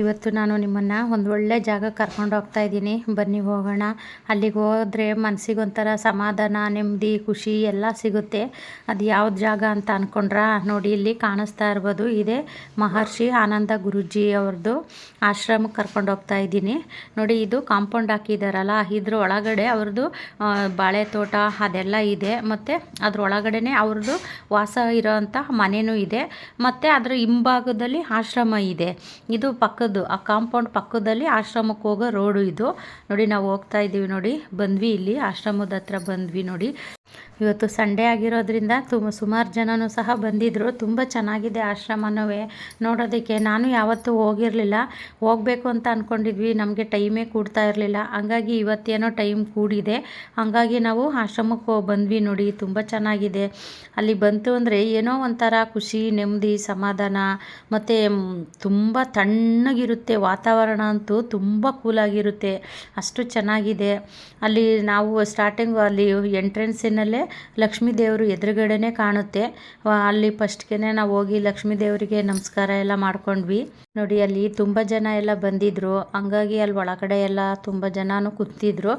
ಇವತ್ತು ನಾನು ನಿಮ್ಮನ್ನು ಒಂದು ಒಳ್ಳೆ ಜಾಗ ಕರ್ಕೊಂಡು ಹೋಗ್ತಾ ಇದ್ದೀನಿ. ಬನ್ನಿ, ಹೋಗೋಣ. ಅಲ್ಲಿಗೆ ಹೋದರೆ ಮನಸ್ಸಿಗೊಂಥರ ಸಮಾಧಾನ, ನೆಮ್ಮದಿ, ಖುಷಿ ಎಲ್ಲ ಸಿಗುತ್ತೆ. ಅದು ಯಾವ್ದು ಜಾಗ ಅಂತ ಅಂದ್ಕೊಂಡ್ರ ನೋಡಿ, ಇಲ್ಲಿ ಕಾಣಿಸ್ತಾ ಇರ್ಬೋದು. ಇದೆ ಮಹರ್ಷಿ ಆನಂದ ಗುರುಜಿ ಅವ್ರದ್ದು ಆಶ್ರಮಕ್ಕೆ ಕರ್ಕೊಂಡು ಹೋಗ್ತಾ ಇದ್ದೀನಿ. ನೋಡಿ, ಇದು ಕಾಂಪೌಂಡ್ ಹಾಕಿದಾರಲ್ಲ, ಇದ್ರ ಒಳಗಡೆ ಅವ್ರದ್ದು ಬಾಳೆ ತೋಟ ಅದೆಲ್ಲ ಇದೆ. ಮತ್ತು ಅದ್ರ ಒಳಗಡೆನೆ ಅವ್ರದ್ದು ವಾಸ ಇರೋವಂಥ ಮನೆಯೂ ಇದೆ. ಮತ್ತು ಅದರ ಹಿಂಭಾಗದಲ್ಲಿ ಆಶ್ರಮ ಇದೆ. ಇದು ಆ ಕಾಂಪೌಂಡ್ ಪಕ್ಕದಲ್ಲಿ ಆಶ್ರಮಕ್ಕೆ ಹೋಗೋ ರೋಡು ಇದು. ನೋಡಿ, ನಾವು ಹೋಗ್ತಾ ಇದ್ದೀವಿ ನೋಡಿ. ಬಂದ್ವಿ ಇಲ್ಲಿ. ಆಶ್ರಮದ ಹತ್ರ ಬಂದ್ವಿ ನೋಡಿ. ಇವತ್ತು ಸಂಡೇ ಆಗಿರೋದ್ರಿಂದ ತುಂಬ ಸುಮಾರು ಜನನೂ ಸಹ ಬಂದಿದ್ದರು ತುಂಬ ಚೆನ್ನಾಗಿದೆ ಆಶ್ರಮನೂ ನೋಡೋದಕ್ಕೆ ನಾನು ಯಾವತ್ತೂ ಹೋಗಿರಲಿಲ್ಲ. ಹೋಗಬೇಕು ಅಂತ ಅಂದ್ಕೊಂಡಿದ್ವಿ ನಮಗೆ ಟೈಮೇ ಕೂಡ್ತಾ ಇರಲಿಲ್ಲ. ಹಂಗಾಗಿ ಇವತ್ತೇನೋ ಟೈಮ್ ಕೂಡಿದೆ. ಹಂಗಾಗಿ ನಾವು ಆಶ್ರಮಕ್ಕೆ ಬಂದ್ವಿ ನೋಡಿ. ತುಂಬ ಚೆನ್ನಾಗಿದೆ. ಅಲ್ಲಿ ಬಂತು ಅಂದರೆ ಏನೋ ಒಂಥರ ಖುಷಿ, ನೆಮ್ಮದಿ, ಸಮಾಧಾನ. ಮತ್ತು ತುಂಬ ತಣ್ಣಗಿರುತ್ತೆ ವಾತಾವರಣ ಅಂತೂ ತುಂಬ ಕೂಲಾಗಿರುತ್ತೆ ಅಷ್ಟು ಚೆನ್ನಾಗಿದೆ. ಅಲ್ಲಿ ನಾವು ಸ್ಟಾರ್ಟಿಂಗು ಅಲ್ಲಿ ಎಂಟ್ರೆನ್ಸಿನಲ್ಲೇ ಲಕ್ಷ್ಮೀ ದೇವರು ಎದುರುಗಡೆನೆ ಕಾಣುತ್ತೆ. ಅಲ್ಲಿ ಫಸ್ಟ್ಗೆ ನಾವು ಹೋಗಿ ಲಕ್ಷ್ಮೀ ದೇವರಿಗೆ ನಮಸ್ಕಾರ ಎಲ್ಲ ಮಾಡ್ಕೊಂಡ್ವಿ. ನೋಡಿ, ಅಲ್ಲಿ ತುಂಬ ಜನ ಎಲ್ಲ ಬಂದಿದ್ರು. ಹಂಗಾಗಿ ಅಲ್ಲಿ ಒಳಗಡೆ ಎಲ್ಲ ತುಂಬ ಜನನೂ ಕೂತಿದ್ರು.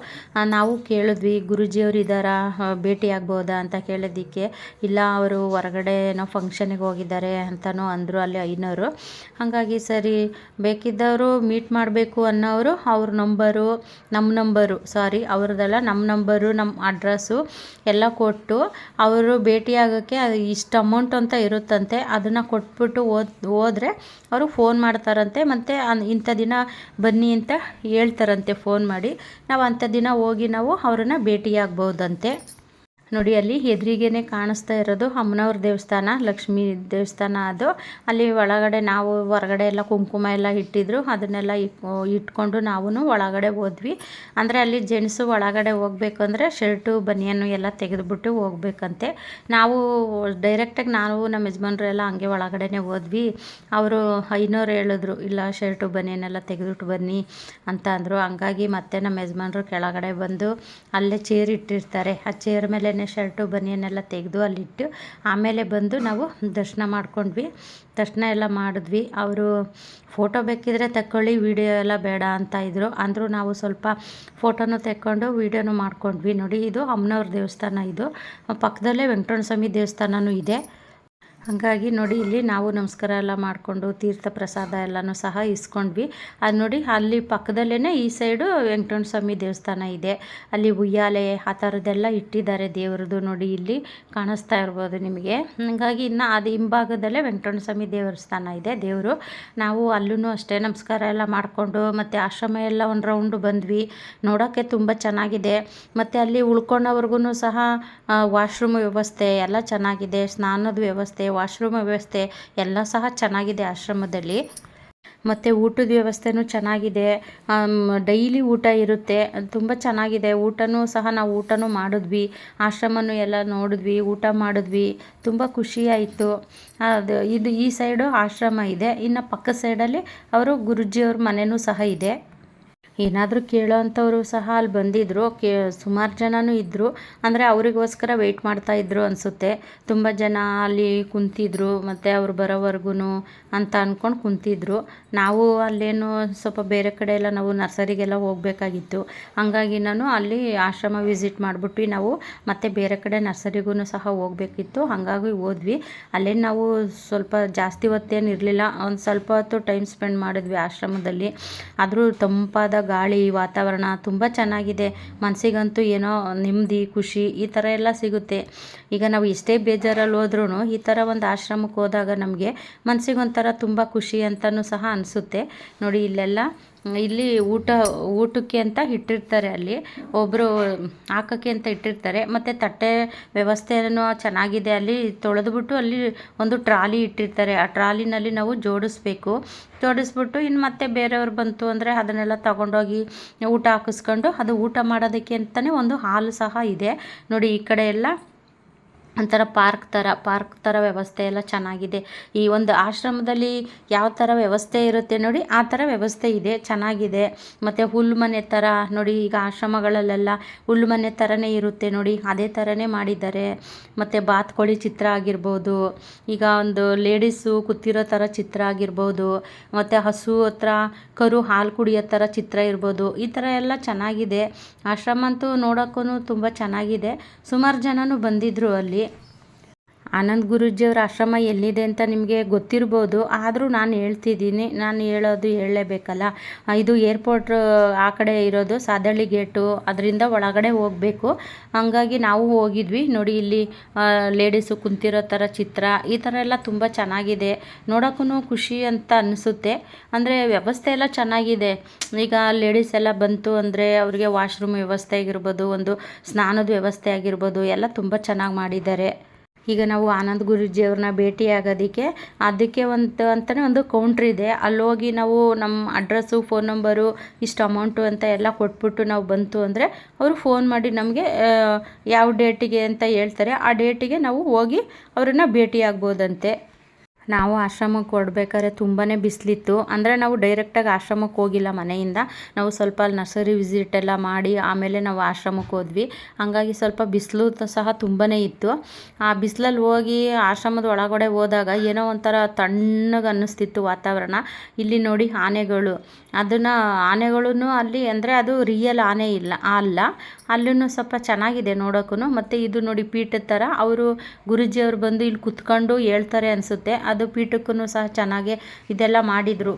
ನಾವು ಕೇಳಿದ್ವಿ, ಗುರುಜಿಯವರು ಇದ್ದಾರಾ? ಭೇಟಿ ಆಗ್ಬೋದಾ? ಅಂತ ಕೇಳೋದಕ್ಕೆ ಇಲ್ಲ, ಅವರು ಹೊರಗಡೆ ಏನೋ ಫಂಕ್ಷನಿಗೆ ಹೋಗಿದ್ದಾರೆ ಅಂತಲೂ ಅಂದರು ಅಲ್ಲಿ ಐನೋರು. ಹಾಗಾಗಿ ಸರಿ, ಬೇಕಿದ್ದವರು ಮೀಟ್ ಮಾಡಬೇಕು ಅನ್ನೋರು ಅವ್ರ ನಂಬರು ನಮ್ಮ ನಂಬರು, ಸಾರಿ, ಅವ್ರದ್ದೆಲ್ಲ ನಮ್ಮ ನಂಬರು ನಮ್ಮ ಅಡ್ರೆಸ್ಸು ಎಲ್ಲ ಕೊಟ್ಟು ಅವರು ಭೇಟಿಯಾಗೋಕ್ಕೆ ಅದು ಇಷ್ಟು ಅಮೌಂಟ್ ಅಂತ ಇರುತ್ತಂತೆ, ಅದನ್ನು ಕೊಟ್ಬಿಟ್ಟು ಓದ್, ಹೋದ್ರೆ ಅವರು ಫೋನ್ ಮಾಡ್ತಾರಂತೆ. ಮತ್ತು ಇಂಥ ದಿನ ಬನ್ನಿ ಅಂತ ಹೇಳ್ತಾರಂತೆ ಫೋನ್ ಮಾಡಿ. ನಾವು ಅಂಥ ದಿನ ಹೋಗಿ ನಾವು ಅವರನ್ನು ಭೇಟಿಯಾಗ್ಬೋದಂತೆ. ನೋಡಿ, ಅಲ್ಲಿ ಎದುರಿಗೇನೆ ಕಾಣಿಸ್ತಾ ಇರೋದು ಅಮ್ಮನವ್ರ ದೇವಸ್ಥಾನ, ಲಕ್ಷ್ಮೀ ದೇವಸ್ಥಾನ ಅದು. ಅಲ್ಲಿ ಒಳಗಡೆ ನಾವು ಹೊರಗಡೆ ಎಲ್ಲ ಕುಂಕುಮ ಎಲ್ಲ ಇಟ್ಟಿದ್ರು, ಅದನ್ನೆಲ್ಲ ಇಟ್ಕೊಂಡು ನಾವು ಒಳಗಡೆ ಹೋದ್ವಿ. ಅಂದರೆ ಅಲ್ಲಿ ಜೆಂಟ್ಸು ಒಳಗಡೆ ಹೋಗ್ಬೇಕು ಅಂದರೆ ಶರ್ಟು, ಬನಿಯನ್ನು ಎಲ್ಲ ತೆಗೆದುಬಿಟ್ಟು ಹೋಗ್ಬೇಕಂತೆ. ನಾವು ಡೈರೆಕ್ಟಾಗಿ ನಾವು ನಮ್ಮ ಯಜಮಾನರು ಎಲ್ಲ ಹಂಗೆ ಒಳಗಡೆನೆ ಹೋದ್ವಿ. ಅವರು ಐನೋರು ಹೇಳಿದ್ರು, ಇಲ್ಲ ಶರ್ಟು ಬನಿಯನ್ನೆಲ್ಲ ತೆಗೆದುಬಿಟ್ಟು ಬನ್ನಿ ಅಂತ ಅಂದರು. ಹಂಗಾಗಿ ಮತ್ತೆ ನಮ್ಮ ಯಜಮಾನ್ರು ಕೆಳಗಡೆ ಬಂದು ಅಲ್ಲೇ ಚೇರ್ ಇಟ್ಟಿರ್ತಾರೆ. ಆ ಚೇರ್ ಮೇಲೇ ಶರ್ಟು ಬನಿಯನ್ನೆಲ್ಲ ತೆಗೆದು ಅಲ್ಲಿಟ್ಟು ಆಮೇಲೆ ಬಂದು ನಾವು ದರ್ಶನ ಮಾಡ್ಕೊಂಡ್ವಿ. ದರ್ಶನ ಎಲ್ಲ ಮಾಡಿದ್ವಿ. ಅವರು ಫೋಟೋ ಬೇಕಿದ್ರೆ ತಗೊಳ್ಳಿ ವಿಡಿಯೋ ಎಲ್ಲ ಬೇಡ ಅಂತ ಇದ್ದರು ಅಂದರೂ ನಾವು ಸ್ವಲ್ಪ ಫೋಟೋನೂ ತೆಕ್ಕೊಂಡು ವೀಡಿಯೋನು ಮಾಡ್ಕೊಂಡ್ವಿ. ನೋಡಿ, ಇದು ಅಮ್ಮನವ್ರ ದೇವಸ್ಥಾನ ಇದು. ಪಕ್ಕದಲ್ಲೇ ವೆಂಕಟರಮಣ ಸ್ವಾಮಿ ದೇವಸ್ಥಾನವೂ ಇದೆ. ಹಾಗಾಗಿ ನೋಡಿ, ಇಲ್ಲಿ ನಾವು ನಮಸ್ಕಾರ ಎಲ್ಲ ಮಾಡಿಕೊಂಡು ತೀರ್ಥ ಪ್ರಸಾದ ಎಲ್ಲನೂ ಸಹ ಇಸ್ಕೊಂಡ್ವಿ. ಅದು ನೋಡಿ, ಅಲ್ಲಿ ಪಕ್ಕದಲ್ಲೇ ಈ ಸೈಡು ವೆಂಕಟರಮಣ ಸ್ವಾಮಿ ದೇವಸ್ಥಾನ ಇದೆ. ಅಲ್ಲಿ ಉಯ್ಯಾಲೆ ಆ ಥರದ್ದೆಲ್ಲ ಇಟ್ಟಿದ್ದಾರೆ ದೇವರದು ನೋಡಿ, ಇಲ್ಲಿ ಕಾಣಿಸ್ತಾ ಇರ್ಬೋದು ನಿಮಗೆ. ಹಾಗಾಗಿ ಇನ್ನು ಅದು ಹಿಂಭಾಗದಲ್ಲೇ ವೆಂಕಟರಮಣ ಸ್ವಾಮಿ ದೇವಸ್ಥಾನ ಇದೆ ದೇವರು. ನಾವು ಅಲ್ಲೂ ಅಷ್ಟೇ ನಮಸ್ಕಾರ ಎಲ್ಲ ಮಾಡಿಕೊಂಡು, ಮತ್ತು ಆಶ್ರಮ ಎಲ್ಲ ಒಂದು ರೌಂಡು ಬಂದ್ವಿ. ನೋಡೋಕ್ಕೆ ತುಂಬ ಚೆನ್ನಾಗಿದೆ. ಮತ್ತು ಅಲ್ಲಿ ಉಳ್ಕೊಂಡವ್ರಿಗೂ ಸಹ ವಾಶ್ರೂಮ್ ವ್ಯವಸ್ಥೆ ಎಲ್ಲ ಚೆನ್ನಾಗಿದೆ, ಸ್ನಾನದ ವ್ಯವಸ್ಥೆ ವಾಶ್ರೂಮ್ ವ್ಯವಸ್ಥೆ ಎಲ್ಲ ಸಹ ಚೆನ್ನಾಗಿದೆ ಆಶ್ರಮದಲ್ಲಿ. ಮತ್ತು ಊಟದ ವ್ಯವಸ್ಥೆನೂ ಚೆನ್ನಾಗಿದೆ. ಡೈಲಿ ಊಟ ಇರುತ್ತೆ. ತುಂಬ ಚೆನ್ನಾಗಿದೆ. ಊಟನೂ ಸಹ ನಾವು ಊಟನೂ ಮಾಡಿದ್ವಿ. ಆಶ್ರಮನೂ ಎಲ್ಲ ನೋಡಿದ್ವಿ, ಊಟ ಮಾಡಿದ್ವಿ. ತುಂಬ ಖುಷಿಯಾಯಿತು ಅದು, ಇದು ಈ ಸೈಡು ಆಶ್ರಮ ಇದೆ. ಇನ್ನು ಪಕ್ಕದ ಸೈಡಲ್ಲಿ ಅವರು ಗುರುಜಿಯವ್ರ ಮನೆಯೂ ಸಹ ಇದೆ. ಏನಾದರೂ ಕೇಳೋ ಅಂಥವ್ರು ಸಹ ಅಲ್ಲಿ ಬಂದಿದ್ದರು ಕೇ, ಸುಮಾರು ಜನನೂ ಇದ್ದರು ಅಂದರೆ ಅವರಿಗೋಸ್ಕರ ವೆಯ್ಟ್ ಮಾಡ್ತಾ ಇದ್ದರು ಅನಿಸುತ್ತೆ. ತುಂಬ ಜನ ಅಲ್ಲಿ ಕುಂತಿದ್ರು, ಮತ್ತು ಅವ್ರು ಬರೋವರೆಗೂ ಅಂತ ಅಂದ್ಕೊಂಡು ಕುಂತಿದ್ರು. ನಾವು ಅಲ್ಲೇನು ಸ್ವಲ್ಪ ಬೇರೆ ಕಡೆ ಎಲ್ಲ ನಾವು ನರ್ಸರಿಗೆಲ್ಲ ಹೋಗಬೇಕಾಗಿತ್ತು. ಹಂಗಾಗಿ ನಾನು ಅಲ್ಲಿ ಆಶ್ರಮ ವಿಸಿಟ್ ಮಾಡಿಬಿಟ್ಟು ನಾವು. ಮತ್ತೆ ಬೇರೆ ಕಡೆ ನರ್ಸರಿಗೂ ಸಹ ಹೋಗಬೇಕಿತ್ತು. ಹಾಗಾಗಿ ಹೋದ್ವಿ. ಅಲ್ಲೇ ನಾವು ಸ್ವಲ್ಪ ಜಾಸ್ತಿ ಹೊತ್ತೇನು ಇರಲಿಲ್ಲ ಒಂದು ಸ್ವಲ್ಪ ಹೊತ್ತು ಟೈಮ್ ಸ್ಪೆಂಡ್ ಮಾಡಿದ್ವಿ ಆಶ್ರಮದಲ್ಲಿ. ಆದರೂ ತಂಪಾದ ಗಾಳಿ, ವಾತಾವರಣ ತುಂಬ ಚೆನ್ನಾಗಿದೆ. ಮನಸ್ಸಿಗಂತೂ ಏನೋ ನೆಮ್ಮದಿ, ಖುಷಿ ಈ ಥರ ಎಲ್ಲ ಸಿಗುತ್ತೆ. ಈಗ ನಾವು ಎಷ್ಟೇ ಬೇಜಾರಲ್ಲಿ ಹೋದ್ರೂ ಈ ಥರ ಒಂದು ಆಶ್ರಮಕ್ಕೆ ಹೋದಾಗ ನಮಗೆ ಮನಸ್ಸಿಗೊಂಥರ ತುಂಬ ಖುಷಿ ಅಂತಲೂ ಸಹ ಅನಿಸುತ್ತೆ. ನೋಡಿ ಇಲ್ಲೆಲ್ಲ ಇಲ್ಲಿ ಊಟ, ಊಟಕ್ಕೆ ಅಂತ ಇಟ್ಟಿರ್ತಾರೆ ಅಲ್ಲಿ. ಒಬ್ಬರು ಹಾಕೋಕ್ಕೆ ಅಂತ ಇಟ್ಟಿರ್ತಾರೆ. ಮತ್ತು ತಟ್ಟೆ ವ್ಯವಸ್ಥೆನೂ ಚೆನ್ನಾಗಿದೆ ಅಲ್ಲಿ. ತೊಳೆದ್ಬಿಟ್ಟು ಅಲ್ಲಿ ಒಂದು ಟ್ರಾಲಿ ಇಟ್ಟಿರ್ತಾರೆ. ಆ ಟ್ರಾಲಿನಲ್ಲಿ ನಾವು ಜೋಡಿಸ್ಬೇಕು. ಜೋಡಿಸ್ಬಿಟ್ಟು ಇನ್ನು ಮತ್ತೆ ಬೇರೆಯವ್ರು ಬಂತು ಅಂದರೆ ಅದನ್ನೆಲ್ಲ ತಗೊಂಡೋಗಿ ಊಟ ಹಾಕಿಸ್ಕೊಂಡು ಅದು ಊಟ ಮಾಡೋದಕ್ಕೆ ಅಂತಲೇ ಒಂದು ಹಾಲು ಸಹ ಇದೆ. ನೋಡಿ ಈ ಕಡೆ ಎಲ್ಲ ಒಂಥರ ಪಾರ್ಕ್ ಥರ ಪಾರ್ಕ್ ಥರ ವ್ಯವಸ್ಥೆ ಎಲ್ಲ ಚೆನ್ನಾಗಿದೆ. ಈ ಒಂದು ಆಶ್ರಮದಲ್ಲಿ ಯಾವ ಥರ ವ್ಯವಸ್ಥೆ ಇರುತ್ತೆ ನೋಡಿ, ಆ ಥರ ವ್ಯವಸ್ಥೆ ಇದೆ, ಚೆನ್ನಾಗಿದೆ. ಮತ್ತು ಹುಲ್ಲು ಮನೆ ಥರ ನೋಡಿ, ಈಗ ಆಶ್ರಮಗಳಲ್ಲೆಲ್ಲ ಹುಲ್ಲು ಮನೆ ಥರನೇ ಇರುತ್ತೆ ನೋಡಿ, ಅದೇ ಥರನೇ ಮಾಡಿದ್ದಾರೆ. ಮತ್ತು ಬಾತ್ಕೋಳಿ ಚಿತ್ರ ಆಗಿರ್ಬೋದು, ಈಗ ಒಂದು ಲೇಡೀಸು ಕೂತಿರೋ ಥರ ಚಿತ್ರ ಆಗಿರ್ಬೋದು, ಮತ್ತು ಹಸು ಹತ್ರ ಕರು ಹಾಲು ಕುಡಿಯೋ ಥರ ಚಿತ್ರ ಇರ್ಬೋದು, ಈ ಥರ ಎಲ್ಲ ಚೆನ್ನಾಗಿದೆ. ಆಶ್ರಮ ಅಂತೂ ನೋಡೋಕ್ಕೂ ತುಂಬ ಚೆನ್ನಾಗಿದೆ. ಸುಮಾರು ಜನನೂ ಬಂದಿದ್ದರು ಅಲ್ಲಿ. ಆನಂದ್ ಗುರೂಜಿಯವ್ರ ಆಶ್ರಮ ಎಲ್ಲಿದೆ ಅಂತ ನಿಮಗೆ ಗೊತ್ತಿರ್ಬೋದು, ಆದರೂ ನಾನು ಹೇಳ್ತಿದ್ದೀನಿ. ನಾನು ಹೇಳೋದು ಹೇಳಲೇಬೇಕಲ್ಲ? ಇದು ಏರ್ಪೋರ್ಟ್, ಆ ಕಡೆ ಇರೋದು ಸಾದಳ್ಳಿ ಗೇಟು, ಅದರಿಂದ ಒಳಗಡೆ ಹೋಗಬೇಕು. ಹಂಗಾಗಿ ನಾವು ಹೋಗಿದ್ವಿ. ನೋಡಿ, ಇಲ್ಲಿ ಲೇಡೀಸು ಕುಂತಿರೋ ಥರ ಚಿತ್ರ. ಈ ಥರ ಎಲ್ಲ ತುಂಬ ಚೆನ್ನಾಗಿದೆ. ನೋಡೋಕ್ಕೂ ಖುಷಿ ಅಂತ ಅನಿಸುತ್ತೆ. ಅಂದರೆ ವ್ಯವಸ್ಥೆ ಎಲ್ಲ ಚೆನ್ನಾಗಿದೆ. ಈಗ ಲೇಡೀಸ್ ಎಲ್ಲ ಬಂತು ಅಂದರೆ ಅವರಿಗೆ ವಾಶ್ರೂಮ್ ವ್ಯವಸ್ಥೆ ಆಗಿರ್ಬೋದು, ಒಂದು ಸ್ನಾನದ ವ್ಯವಸ್ಥೆ ಆಗಿರ್ಬೋದು, ಎಲ್ಲ ತುಂಬ ಚೆನ್ನಾಗಿ ಮಾಡಿದ್ದಾರೆ. ಈಗ ನಾವು ಆನಂದ್ ಗುರೂಜಿಯವ್ರನ್ನ ಭೇಟಿ ಆಗೋದಕ್ಕೆ ಅದಕ್ಕೆ ಒಂದು ಅಂತಲೇ ಒಂದು ಕೌಂಟ್ರ್ ಇದೆ. ಅಲ್ಲಿ ಹೋಗಿ ನಾವು ನಮ್ಮ ಅಡ್ರೆಸ್ಸು ಫೋನ್ ನಂಬರು ಇಷ್ಟು ಅಮೌಂಟು ಅಂತ ಎಲ್ಲ ಕೊಟ್ಬಿಟ್ಟು ನಾವು ಬಂತು ಅಂದರೆ ಅವರು ಫೋನ್ ಮಾಡಿ ನಮಗೆ ಯಾವ ಡೇಟಿಗೆ ಅಂತ ಹೇಳ್ತಾರೆ. ಆ ಡೇಟಿಗೆ ನಾವು ಹೋಗಿ ಅವರನ್ನು ಭೇಟಿ ಆಗ್ಬೋದಂತೆ ನಾವು ಆಶ್ರಮಕ್ಕೆ ಹೊರಡ್ಬೇಕಾದ್ರೆ ತುಂಬಾ ಬಿಸಿಲಿತ್ತು. ಅಂದರೆ ನಾವು ಡೈರೆಕ್ಟಾಗಿ ಆಶ್ರಮಕ್ಕೆ ಹೋಗಿಲ್ಲ ಮನೆಯಿಂದ. ನಾವು ಸ್ವಲ್ಪ ಅಲ್ಲಿ ನರ್ಸರಿ ವಿಸಿಟ್ ಎಲ್ಲ ಮಾಡಿ ಆಮೇಲೆ ನಾವು ಆಶ್ರಮಕ್ಕೆ ಹೋದ್ವಿ. ಹಾಗಾಗಿ ಸ್ವಲ್ಪ ಬಿಸಿಲು ಸಹ ತುಂಬಾ ಇತ್ತು. ಆ ಬಿಸಿಲಲ್ಲಿ ಹೋಗಿ ಆಶ್ರಮದ ಒಳಗಡೆ ಹೋದಾಗ ಏನೋ ಒಂಥರ ತಣ್ಣಗೆ ಅನ್ನಿಸ್ತಿತ್ತು ವಾತಾವರಣ. ಇಲ್ಲಿ ನೋಡಿ ಆನೆಗಳು. ಅದನ್ನು ಆನೆಗಳೂ ಅಲ್ಲಿ ಅಂದರೆ ಅದು ರಿಯಲ್ ಆನೆ ಇಲ್ಲ, ಅಲ್ಲ. ಅಲ್ಲೂ ಸ್ವಲ್ಪ ಚೆನ್ನಾಗಿದೆ ನೋಡೋಕ್ಕೂ ಮತ್ತು ಇದು ನೋಡಿ ಪೀಠದ ಥರ ಅವರು ಗುರುಜಿಯವರು ಬಂದು ಇಲ್ಲಿ ಕುತ್ಕೊಂಡು ಹೇಳ್ತಾರೆ ಅನಿಸುತ್ತೆ. ಅದು ಪೀಠಕ್ಕೂ ಸಹ ಚೆನ್ನಾಗೆ ಇದೆಲ್ಲ ಮಾಡಿದರು.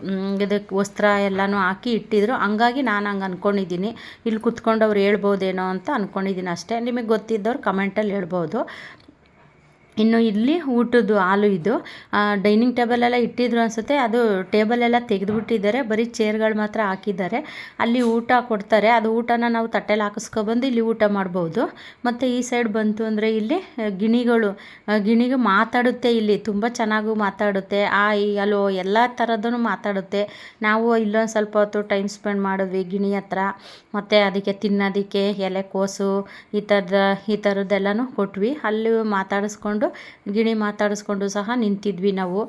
ಇದಕ್ಕೆ ವಸ್ತ್ರ ಎಲ್ಲನೂ ಹಾಕಿ ಇಟ್ಟಿದ್ರು. ಹಂಗಾಗಿ ನಾನು ಹಂಗೆ ಅಂದ್ಕೊಂಡಿದ್ದೀನಿ ಇಲ್ಲಿ ಕುತ್ಕೊಂಡು ಅವ್ರು ಹೇಳ್ಬೋದೇನೋ ಅಂತ ಅಂದ್ಕೊಂಡಿದ್ದೀನಿ ಅಷ್ಟೇ. ನಿಮಗೆ ಗೊತ್ತಿದ್ದವ್ರು ಕಮೆಂಟಲ್ಲಿ ಹೇಳ್ಬೋದು. ಇನ್ನು ಇಲ್ಲಿ ಊಟದ್ದು ಹಾಲು ಇದು. ಡೈನಿಂಗ್ ಟೇಬಲೆಲ್ಲ ಇಟ್ಟಿದ್ರು ಅನಿಸುತ್ತೆ. ಅದು ಟೇಬಲೆಲ್ಲ ತೆಗೆದುಬಿಟ್ಟಿದ್ದಾರೆ. ಬರೀ ಚೇರ್ಗಳು ಮಾತ್ರ ಹಾಕಿದ್ದಾರೆ. ಅಲ್ಲಿ ಊಟ ಕೊಡ್ತಾರೆ. ಅದು ಊಟನ ನಾವು ತಟ್ಟೆಲಿ ಹಾಕಿಸ್ಕೊಬಂದು ಇಲ್ಲಿ ಊಟ ಮಾಡ್ಬೋದು. ಮತ್ತು ಈ ಸೈಡ್ ಬಂತು ಅಂದರೆ ಇಲ್ಲಿ ಗಿಣಿಗಳು ಗಿಣಿಗೆ ಮಾತಾಡುತ್ತೆ ಇಲ್ಲಿ. ತುಂಬ ಚೆನ್ನಾಗೂ ಮಾತಾಡುತ್ತೆ. ಆ, ಈ ಅಲ್ಲೋ ಎಲ್ಲ ಥರದ್ದೂ ಮಾತಾಡುತ್ತೆ. ನಾವು ಇಲ್ಲೊಂದು ಸ್ವಲ್ಪ ಹೊತ್ತು ಟೈಮ್ ಸ್ಪೆಂಡ್ ಮಾಡಿದ್ವಿ ಗಿಣಿ ಹತ್ರ. ಮತ್ತು ಅದಕ್ಕೆ ತಿನ್ನೋದಕ್ಕೆ ಎಲೆಕೋಸು ಈ ಥರದ ಈ ಥರದ್ದೆಲ್ಲನೂ ಕೊಟ್ವಿ. ಅಲ್ಲಿ ಮಾತಾಡಿಸ್ಕೊಂಡು ಗಿಣಿ ಮಾತಾಡಿಸ್ಕೊಂಡು ಸಹ ನಿಂತಿದ್ವಿ ನಾವು.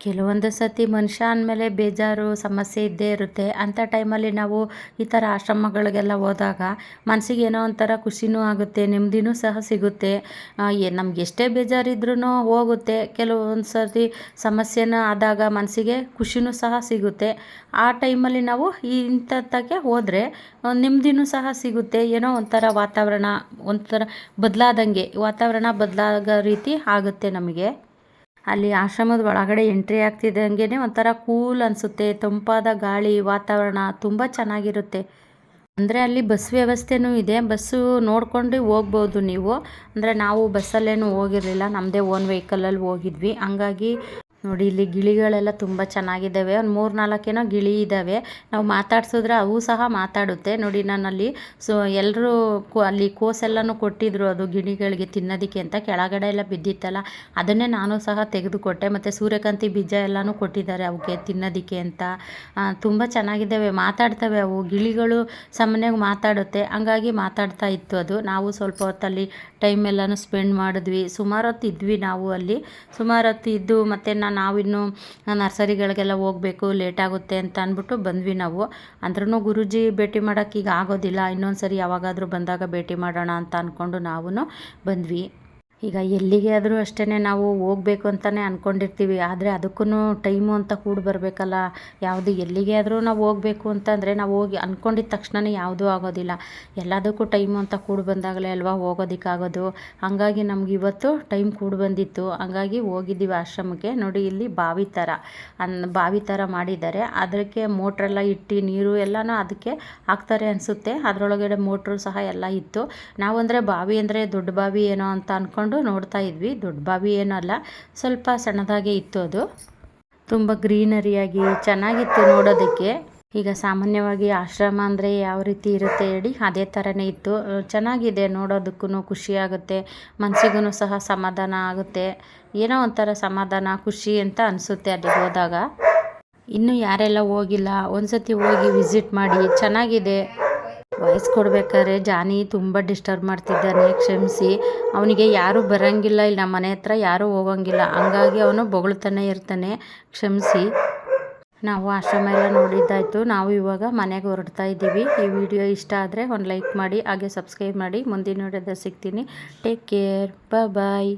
ಕೆಲವೊಂದು ಸತಿ ಮನುಷ್ಯ ಅಂದಮೇಲೆ ಬೇಜಾರು, ಸಮಸ್ಯೆ ಇದ್ದೇ ಇರುತ್ತೆ. ಅಂಥ ಟೈಮಲ್ಲಿ ನಾವು ಈ ಥರ ಆಶ್ರಮಗಳಿಗೆಲ್ಲ ಹೋದಾಗ ಮನಸ್ಸಿಗೆ ಏನೋ ಒಂಥರ ಖುಷಿನೂ ಆಗುತ್ತೆ, ನೆಮ್ಮದಿನೂ ಸಹ ಸಿಗುತ್ತೆ. ನಮ್ಗೆ ಎಷ್ಟೇ ಬೇಜಾರಿದ್ರೂ ಹೋಗುತ್ತೆ. ಕೆಲವೊಂದು ಸರ್ತಿ ಸಮಸ್ಯೆನ ಆದಾಗ ಮನಸ್ಸಿಗೆ ಖುಷಿನೂ ಸಹ ಸಿಗುತ್ತೆ. ಆ ಟೈಮಲ್ಲಿ ನಾವು ಇಂಥದ್ದಕ್ಕೆ ಹೋದರೆ ನೆಮ್ಮದಿನೂ ಸಹ ಸಿಗುತ್ತೆ. ಏನೋ ಒಂಥರ ವಾತಾವರಣ, ಒಂಥರ ಬದಲಾದಂಗೆ ವಾತಾವರಣ ಬದಲಾಗೋ ರೀತಿ ಆಗುತ್ತೆ ನಮಗೆ. ಅಲ್ಲಿ ಆಶ್ರಮದ ಒಳಗಡೆ ಎಂಟ್ರಿ ಆಗ್ತಿದ್ದಂಗೆ ಒಂಥರ ಕೂಲ್ ಅನಿಸುತ್ತೆ, ತಂಪಾದ ಗಾಳಿ, ವಾತಾವರಣ ತುಂಬ ಚೆನ್ನಾಗಿರುತ್ತೆ. ಅಂದರೆ ಅಲ್ಲಿ ಬಸ್ ವ್ಯವಸ್ಥೆನೂ ಇದೆ, ಬಸ್ಸು ನೋಡ್ಕೊಂಡು ಹೋಗ್ಬೋದು ನೀವು. ಅಂದರೆ ನಾವು ಬಸ್ಸಲ್ಲೇನು ಹೋಗಿರಲಿಲ್ಲ ನಮ್ಮದೇ ಓನ್ ವೆಹಿಕಲಲ್ಲಿ ಹೋಗಿದ್ವಿ. ಹಂಗಾಗಿ ನೋಡಿ, ಇಲ್ಲಿ ಗಿಳಿಗಳೆಲ್ಲ ತುಂಬ ಚೆನ್ನಾಗಿದ್ದಾವೆ. ಒಂದು ಮೂರು ನಾಲ್ಕೇನೋ ಗಿಳಿ ಇದ್ದಾವೆ ನಾವು ಮಾತಾಡ್ಸಿದ್ರೆ ಅವು ಸಹ ಮಾತಾಡುತ್ತೆ. ನೋಡಿ, ನಾನಲ್ಲಿ ಸೊ ಎಲ್ಲರೂ ಅಲ್ಲಿ ಕೋಸೆಲ್ಲನೂ ಕೊಟ್ಟಿದ್ರು ಅದು ಗಿಳಿಗಳಿಗೆ ತಿನ್ನೋದಕ್ಕೆ ಅಂತ. ಕೆಳಗಡೆ ಎಲ್ಲ ಬಿದ್ದಿತ್ತಲ್ಲ, ಅದನ್ನೇ ನಾನು ಸಹ ತೆಗೆದುಕೊಟ್ಟೆ. ಮತ್ತು ಸೂರ್ಯಕಾಂತಿ ಬೀಜ ಎಲ್ಲನೂ ಕೊಟ್ಟಿದ್ದಾರೆ ಅವಕ್ಕೆ ತಿನ್ನೋದಕ್ಕೆ ಅಂತ. ತುಂಬ ಚೆನ್ನಾಗಿದ್ದಾವೆ. ಮಾತಾಡ್ತವೆ ಅವು. ಗಿಳಿಗಳು ಸಾಮಾನ್ಯವಾಗಿ ಮಾತಾಡುತ್ತೆ. ಹಂಗಾಗಿ ಮಾತಾಡ್ತಾ ಇತ್ತು ಅದು. ನಾವು ಸ್ವಲ್ಪ ಹೊತ್ತಲ್ಲಿ ಟೈಮ್ ಎಲ್ಲನೂ ಸ್ಪೆಂಡ್ ಮಾಡಿದ್ವಿ. ಸುಮಾರು ಹೊತ್ತು ಇದ್ವಿ ನಾವು ಅಲ್ಲಿ. ಸುಮಾರು ಹೊತ್ತು ಇದ್ದು ಮತ್ತು ನಾನು ನಾವಿನ್ನು ನರ್ಸರಿಗಳಿಗೆಲ್ಲ ಹೋಗಬೇಕು ಲೇಟ್ ಆಗುತ್ತೆ ಅಂತ ಅಂದ್ಬಿಟ್ಟು ಬಂದ್ವಿ ನಾವು. ಅಂದ್ರೂ ಗುರುಜಿ ಭೇಟಿ ಮಾಡೋಕ್ಕೆ ಈಗ ಆಗೋದಿಲ್ಲ. ಇನ್ನೊಂದು ಸರಿ ಯಾವಾಗಾದರೂ ಬಂದಾಗ ಭೇಟಿ ಮಾಡೋಣ ಅಂತ ಅಂದ್ಕೊಂಡು ನಾವು ಬಂದ್ವಿ. ಈಗ ಎಲ್ಲಿಗೆ ಆದರೂ ಅಷ್ಟೇ ನಾವು ಹೋಗ್ಬೇಕು ಅಂತಲೇ ಅಂದ್ಕೊಂಡಿರ್ತೀವಿ ಆದರೆ ಅದಕ್ಕೂ ಟೈಮು ಅಂತ ಕೂಡ ಬರಬೇಕಲ್ಲ. ಯಾವುದು ಎಲ್ಲಿಗೆ ಆದರೂ ನಾವು ಹೋಗಬೇಕು ಅಂತಂದರೆ ನಾವು ಹೋಗಿ ಅಂದ್ಕೊಂಡಿದ್ದ ತಕ್ಷಣನೇ ಯಾವುದೂ ಆಗೋದಿಲ್ಲ. ಎಲ್ಲದಕ್ಕೂ ಟೈಮು ಅಂತ ಕೂಡ ಬಂದಾಗಲೇ ಅಲ್ವಾ ಹೋಗೋದಕ್ಕಾಗೋದು. ಹಾಗಾಗಿ ನಮ್ಗೆ ಇವತ್ತು ಟೈಮ್ ಕೂಡ ಬಂದಿತ್ತು. ಹಾಗಾಗಿ ಹೋಗಿದ್ದೀವಿ ಆಶ್ರಮಕ್ಕೆ. ನೋಡಿ ಇಲ್ಲಿ ಬಾವಿ ಥರ ಅನ್ ಬಾವಿ ಥರ ಮಾಡಿದ್ದಾರೆ. ಅದಕ್ಕೆ ಮೋಟ್ರೆಲ್ಲ ಇಟ್ಟು ನೀರು ಎಲ್ಲನೂ ಅದಕ್ಕೆ ಹಾಕ್ತಾರೆ ಅನಿಸುತ್ತೆ. ಅದರೊಳಗಡೆ ಮೋಟ್ರು ಸಹ ಎಲ್ಲ ಇತ್ತು. ನಾವು ಅಂದರೆ ಬಾವಿ ಅಂದರೆ ದೊಡ್ಡ ಬಾವಿ ಏನೋ ಅಂತ ಅಂದ್ಕೊಂಡು ನೋಡ್ತಾ ಇದ್ವಿ. ದೊಡ್ಡ ಬಾವಿ ಏನಲ್ಲ, ಸ್ವಲ್ಪ ಸಣ್ಣದಾಗೆ ಇತ್ತು ಅದು. ತುಂಬ ಗ್ರೀನರಿಯಾಗಿ ಚೆನ್ನಾಗಿತ್ತು ನೋಡೋದಕ್ಕೆ. ಈಗ ಸಾಮಾನ್ಯವಾಗಿ ಆಶ್ರಮ ಅಂದರೆ ಯಾವ ರೀತಿ ಇರುತ್ತೆ ಹೇಳಿ ಅದೇ ಥರನೇ ಇತ್ತು. ಚೆನ್ನಾಗಿದೆ ನೋಡೋದಕ್ಕೂ ಖುಷಿಯಾಗುತ್ತೆ ಮನಸ್ಸಿಗೂ ಸಹ ಸಮಾಧಾನ ಆಗುತ್ತೆ. ಏನೋ ಒಂಥರ ಸಮಾಧಾನ, ಖುಷಿ ಅಂತ ಅನಿಸುತ್ತೆ ಅಲ್ಲಿ ಹೋದಾಗ. ಇನ್ನೂ ಯಾರೆಲ್ಲ ಹೋಗಿಲ್ಲ ಒಂದು ಸತಿ ಹೋಗಿ ವಿಸಿಟ್ ಮಾಡಿ, ಚೆನ್ನಾಗಿದೆ. ವಾಯ್ಸ್ ಕೊಡ್ಬೇಕಾದ್ರೆ ಜಾನಿ ತುಂಬ ಡಿಸ್ಟರ್ಬ್ ಮಾಡ್ತಿದ್ದಾನೆ, ಕ್ಷಮಿಸಿ. ಅವನಿಗೆ ಯಾರೂ ಬರೋಂಗಿಲ್ಲ, ಇಲ್ಲಿ ನಮ್ಮ ಮನೆ ಹತ್ರ ಯಾರೂ ಹೋಗೋಂಗಿಲ್ಲ. ಹಂಗಾಗಿ ಅವನು ಬೊಗಳ್ತಾನೆ ಇರ್ತಾನೆ, ಕ್ಷಮಿಸಿ. ನಾವು ಆಶ್ರಮ ಎಲ್ಲ ನೋಡಿದ್ದಾಯಿತು. ನಾವು ಇವಾಗ ಮನೆಗೆ ಹೊರಡ್ತಾ ಇದ್ದೀವಿ. ಈ ವಿಡಿಯೋ ಇಷ್ಟ ಆದರೆ ಒಂದು ಲೈಕ್ ಮಾಡಿ, ಹಾಗೆ ಸಬ್ಸ್ಕ್ರೈಬ್ ಮಾಡಿ. ಮುಂದಿನ ವಿಡಿಯೋದಲ್ಲಿ ಸಿಗ್ತೀನಿ. Take care bye